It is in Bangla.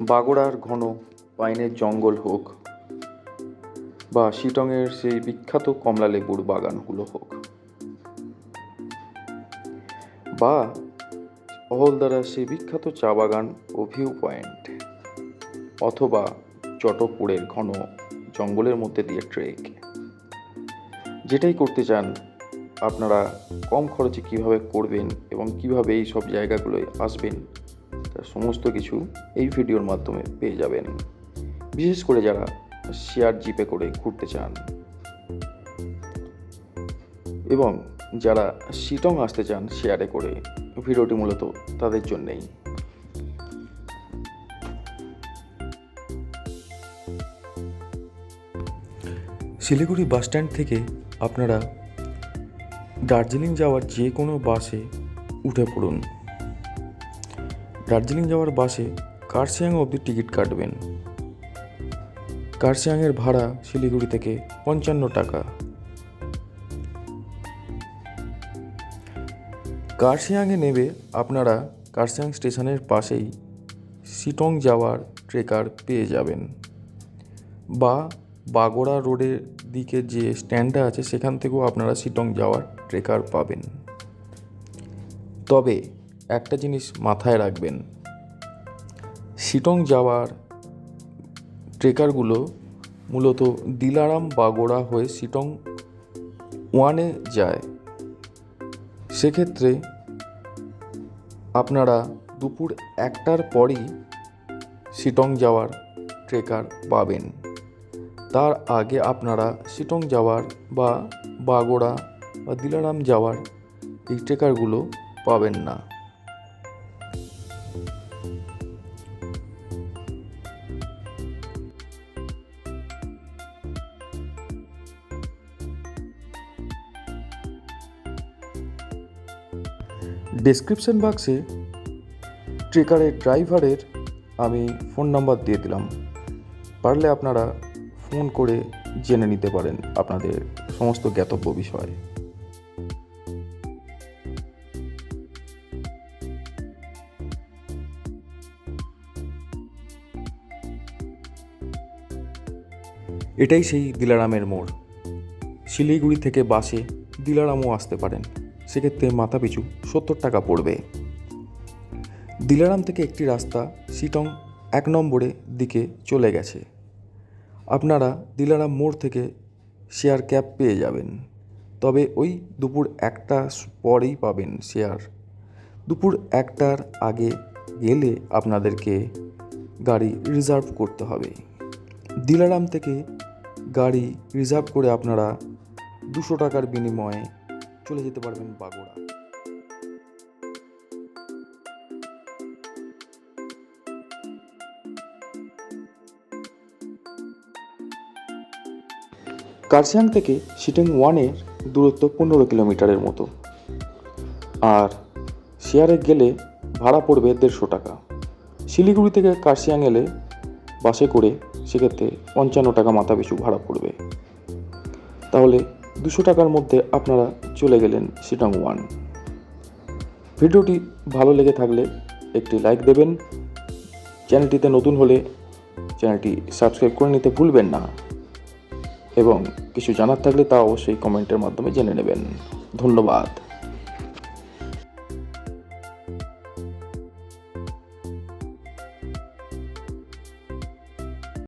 বাগড়ার ঘন পাইনের জঙ্গল হোক বা শিটংয়ের সেই বিখ্যাত কমলা লেবুর বাগানগুলো হোক বা অহলদারার সেই বিখ্যাত চা বাগান ও ভিউ পয়েন্ট অথবা চটকপুরের ঘন জঙ্গলের মধ্যে দিয়ে ট্রেক। যেটাই করতে চান, আপনারা কম খরচে কীভাবে করবেন এবং কীভাবে এই সব জায়গাগুলোয় আসবেন সমস্ত কিছু এই ভিডিওর মাধ্যমে পেয়ে যাবেন। বিশেষ করে যারা শেয়ার জিপে করে ঘুরতে চান। এবং যারা শিটং আসতে চান শেয়ারে করে, ভিডিওটি মূলত তাদের জন্যেই। শিলিগুড়ি বাসস্ট্যান্ড থেকে আপনারা দার্জিলিং যাওয়ার যে কোনো বাসে উঠে পড়ুন। দার্জিলিং যাওয়ার বাসে কার্শিয়াং অবধি টিকিট কাটবেন। কার্শিয়াংয়ের ভাড়া শিলিগুড়ি থেকে পঞ্চান্ন টাকা। কার্শিয়াংয়ে নেবে আপনারা কার্শিয়াং স্টেশনের পাশেই সিটং যাওয়ার ট্রেকার পেয়ে যাবেন বা বাগোড়া রোডের দিকে যে স্ট্যান্ডটা আছে সেখান থেকেও আপনারা সিটং যাওয়ার ট্রেকার পাবেন। তবে একটা জিনিস মাথায় রাখবেন। শিটং যাওয়ার ট্রেকারগুলো মূলত দিলারাম বাগোড়া হয়ে সিটং ওয়ানে যায়। সেক্ষেত্রে আপনারা দুপুর একটার পরই শিটং যাওয়ার ট্রেকার পাবেন। তার আগে আপনারা সিটং যাওয়ার বা বাগোড়া বা দিলারাম যাওয়ার এই ট্রেকারগুলো পাবেন না। ডেসক্রিপশন বাক্সে ট্রেকারের ড্রাইভারের আমি ফোন নাম্বার দিয়ে দিলাম। পারলে আপনারা ফোন করে জেনে নিতে পারেন আপনাদের সমস্ত জ্ঞাতব্য বিষয়ে। এটাই সেই দিলারামের মোড়। শিলিগুড়ি থেকে বাসে দিলারামও আসতে পারেন। সেক্ষেত্রে মাথা পিছু সত্তর টাকা পড়বে। দিলারাম থেকে একটি রাস্তা সিটং এক নম্বরে দিকে চলে গেছে। আপনারা দিলারাম মোড় থেকে শেয়ার ক্যাব পেয়ে যাবেন। তবে ওই দুপুর একটা পরেই পাবেন শেয়ার। দুপুর একটার আগে গেলে আপনাদেরকে গাড়ি রিজার্ভ করতে হবে। দিলারাম থেকে গাড়ি রিজার্ভ করে আপনারা দুশো টাকার বিনিময়ে চলে যেতে পারবেন বাগোড়া কার্শিয়াং থেকে সিটিং ওয়ানের দূরত্ব পনেরো কিলোমিটারের মতো। আর শেয়ারে গেলে ভাড়া পড়বে দেড়শো টাকা। শিলিগুড়ি থেকে কার্শিয়াং এলে বাসে করে সেক্ষেত্রে পঞ্চান্ন টাকা মাথা পিছু ভাড়া পড়বে। তাহলে দুশো টাকার মধ্যে আপনারা চলে গেলেন সিটং ওয়ান। ভিডিওটি ভালো লেগে থাকলে একটি লাইক দেবেন। চ্যানেলটিতে নতুন হলে চ্যানেলটি সাবস্ক্রাইব করে নিতে ভুলবেন না। এবং কিছু জানার থাকলে তা অবশ্যই কমেন্টের মাধ্যমে জেনে নেবেন। ধন্যবাদ।